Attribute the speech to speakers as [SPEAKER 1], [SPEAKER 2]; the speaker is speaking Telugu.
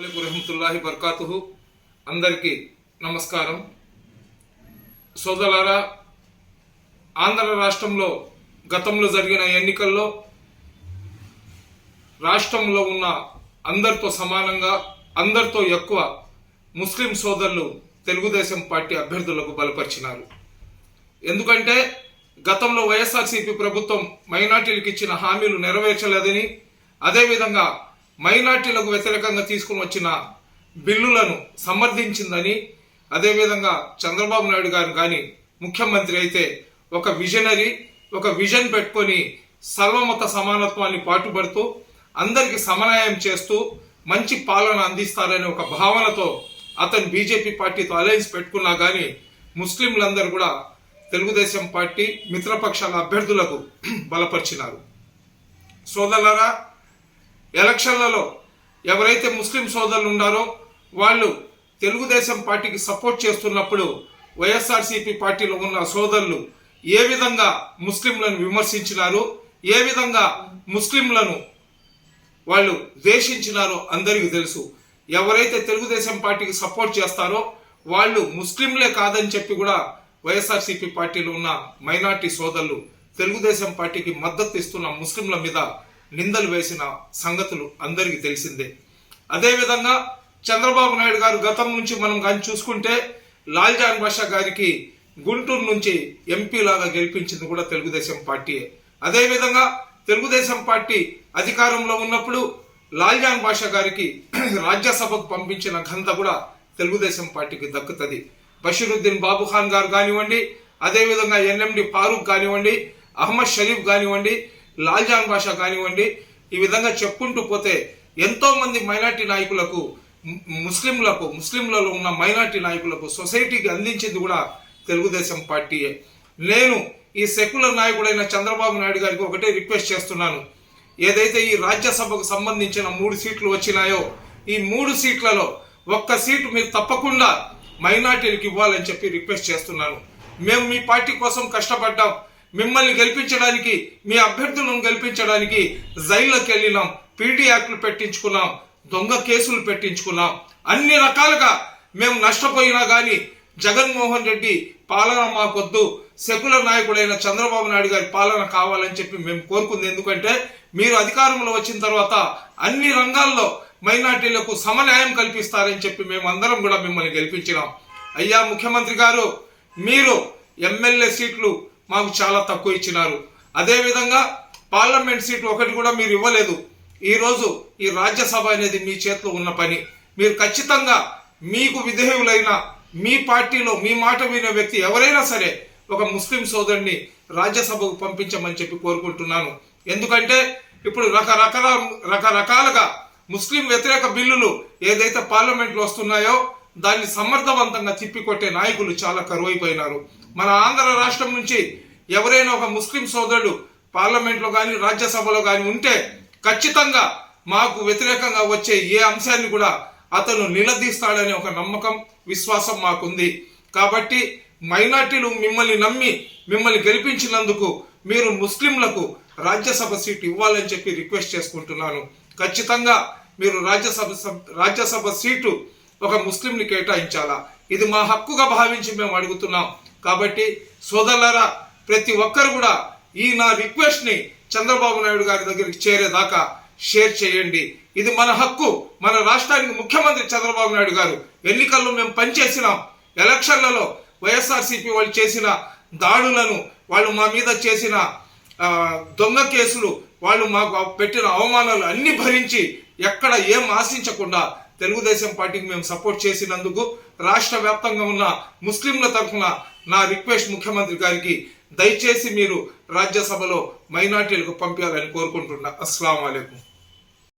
[SPEAKER 1] రహమతుల్లాహి బర్కాతుహు అందరికీ నమస్కారం. సోదరులారా ఆంధ్ర రాష్ట్రంలో గతంలో జరిగిన ఎన్నికల్లో రాష్ట్రంలో ఉన్న అందరితో సమానంగా అందరితో ఎక్కువ ముస్లిం సోదరులు తెలుగుదేశం పార్టీ అభ్యర్థులకు బలపరిచినారు. ఎందుకంటే గతంలో వైఎస్ఆర్సీపీ ప్రభుత్వం మైనార్టీలకు ఇచ్చిన హామీలు నెరవేర్చలేదని అదేవిధంగా మైనార్టీలకు వ్యతిరేకంగా తీసుకుని వచ్చిన బిల్లులను సమర్థించిందని అదేవిధంగా చంద్రబాబు నాయుడు గారు కానీ ముఖ్యమంత్రి అయితే ఒక విజనరీ ఒక విజన్ పెట్టుకొని సర్వమత సమానత్వాన్ని పాటుపడుతూ అందరికి సమన్వయం చేస్తూ మంచి పాలన అందిస్తారనే ఒక భావనతో అతను బీజేపీ పార్టీతో అలయన్స్ పెట్టుకున్నా కానీ ముస్లింలందరూ కూడా తెలుగుదేశం పార్టీ మిత్రపక్షాల అభ్యర్థులకు బలపరిచినారు. సోదరులరా ఎలక్షన్లలో ఎవరైతే ముస్లిం సోదరులు ఉన్నారో వాళ్ళు తెలుగుదేశం పార్టీకి సపోర్ట్ చేస్తున్నప్పుడు వైఎస్ఆర్సీపీ పార్టీలో ఉన్న సోదరులు ఏ విధంగా ముస్లింలను విమర్శించినారు ఏ విధంగా ముస్లింలను వాళ్ళు ద్వేషించినారో అందరికీ తెలుసు. ఎవరైతే తెలుగుదేశం పార్టీకి సపోర్ట్ చేస్తారో వాళ్ళు ముస్లింలే కాదని చెప్పి కూడా వైఎస్ఆర్సీపీ పార్టీలో ఉన్న మైనార్టీ సోదరులు తెలుగుదేశం పార్టీకి మద్దతు ఇస్తున్న ముస్లింల మీద నిందలు వేసిన సంగతులు అందరికీ తెలిసిందే. అదేవిధంగా చంద్రబాబు నాయుడు గారు గతం నుంచి మనం కానీ చూసుకుంటే లాల్జాన్ బాషా గారికి గుంటూరు నుంచి ఎంపీ లాగా గెలిపించింది కూడా తెలుగుదేశం పార్టీయే అదేవిధంగా తెలుగుదేశం పార్టీ అధికారంలో ఉన్నప్పుడు లాల్జాన్ బాషా గారికి రాజ్యసభకు పంపించిన ఘనత కూడా తెలుగుదేశం పార్టీకి దక్కుతుంది. బషీరుద్దీన్ బాబు ఖాన్ గారు కానివ్వండి అదేవిధంగా ఎన్ఎండి ఫారూక్ కానివ్వండి అహ్మద్ షరీఫ్ కానివ్వండి లాల్జాన్ భాష కానివ్వండి ఈ విధంగా చెప్పుకుంటూ పోతే ఎంతో మంది మైనార్టీ నాయకులకు ముస్లింలకు ముస్లింలలో ఉన్న మైనార్టీ నాయకులకు సొసైటీకి అందించింది కూడా తెలుగుదేశం పార్టీయే. నేను ఈ సెక్యులర్ నాయకుడైన చంద్రబాబు నాయుడు గారికి ఒకటే రిక్వెస్ట్ చేస్తున్నాను. ఏదైతే ఈ రాజ్యసభకు సంబంధించిన మూడు సీట్లు వచ్చినాయో ఈ మూడు సీట్లలో ఒక్క సీటు మీరు తప్పకుండా మైనార్టీలకు ఇవ్వాలని చెప్పి రిక్వెస్ట్ చేస్తున్నాను. మేము మీ పార్టీ కోసం కష్టపడ్డాం. మిమ్మల్ని గెలిపించడానికి మీ అభ్యర్థులను గెలిపించడానికి జైల్లోకి వెళ్ళినాం పీడీ యాక్టులు పెట్టించుకున్నాం దొంగ కేసులు పెట్టించుకున్నాం. అన్ని రకాలుగా మేము నష్టపోయినా కానీ జగన్మోహన్ రెడ్డి పాలన మాకొద్దు సెకులర్ నాయకుడైన చంద్రబాబు నాయుడు గారి పాలన కావాలని చెప్పి మేము కోరుకుంది. ఎందుకంటే మీరు అధికారంలో వచ్చిన తర్వాత అన్ని రంగాల్లో మైనార్టీలకు సమన్యాయం కల్పిస్తారని చెప్పి మేము అందరం కూడా మిమ్మల్ని గెలిపించినాం. అయ్యా ముఖ్యమంత్రి గారు మీరు ఎమ్మెల్యే సీట్లు మాకు చాలా తక్కువ ఇచ్చినారు. అదేవిధంగా పార్లమెంట్ సీట్ ఒకటి కూడా మీరు ఇవ్వలేదు. ఈరోజు ఈ రాజ్యసభ అనేది మీ చేతిలో ఉన్న పని. మీరు ఖచ్చితంగా మీకు విధేయులైన మీ పార్టీలో మీ మాట వినే వ్యక్తి ఎవరైనా సరే ఒక ముస్లిం సోదరుని రాజ్యసభకు పంపించమని చెప్పి కోరుకుంటున్నాను. ఎందుకంటే ఇప్పుడు రకరకాల రకరకాలుగా ముస్లిం వ్యతిరేక బిల్లులు ఏదైతే పార్లమెంట్లో వస్తున్నాయో దాన్ని సమర్థవంతంగా తిప్పికొట్టే నాయకులు చాలా కరువైపోయినారు. మన ఆంధ్ర రాష్ట్రం నుంచి ఎవరైనా ఒక ముస్లిం సోదరుడు పార్లమెంట్లో కానీ రాజ్యసభలో కానీ ఉంటే ఖచ్చితంగా మాకు వ్యతిరేకంగా వచ్చే ఏ అంశాన్ని కూడా అతను నిలదీస్తాడనే ఒక నమ్మకం విశ్వాసం మాకుంది. కాబట్టి మైనార్టీలు మిమ్మల్ని నమ్మి మిమ్మల్ని గెలిపించినందుకు మీరు ముస్లింలకు రాజ్యసభ సీట్ ఇవ్వాలని చెప్పి రిక్వెస్ట్ చేసుకుంటున్నాను. ఖచ్చితంగా మీరు రాజ్యసభ సబ్- రాజ్యసభ సీటు ఒక ముస్లింని కేటాయించాలా? ఇది మా హక్కుగా భావించి మేము అడుగుతున్నాం. కాబట్టి సోదరులరా ప్రతి ఒక్కరు కూడా ఈ నా రిక్వెస్ట్ని చంద్రబాబు నాయుడు గారి దగ్గరికి చేరేదాకా షేర్ చేయండి. ఇది మన హక్కు. మన రాష్ట్రానికి ముఖ్యమంత్రి చంద్రబాబు నాయుడు గారు ఎన్నికల్లో మేము పనిచేసినాం. ఎలక్షన్లలో వైఎస్ఆర్సీపీ వాళ్ళు చేసిన దాడులను వాళ్ళు మా మీద చేసిన దొంగ కేసులు వాళ్ళు మాకు పెట్టిన అవమానాలు అన్ని భరించి ఎక్కడ ఏం ఆశించకుండా తెలుగుదేశం పార్టీకి మేము సపోర్ట్ చేసినందుకు రాష్ట్ర వ్యాప్తంగా ఉన్న ముస్లింల తరఫున నా రిక్వెస్ట్ ముఖ్యమంత్రి గారికి దయచేసి మీరు రాజ్యసభలో మైనార్టీలకు పంపించాలని కోరుకుంటున్నా. అస్సలం అయికం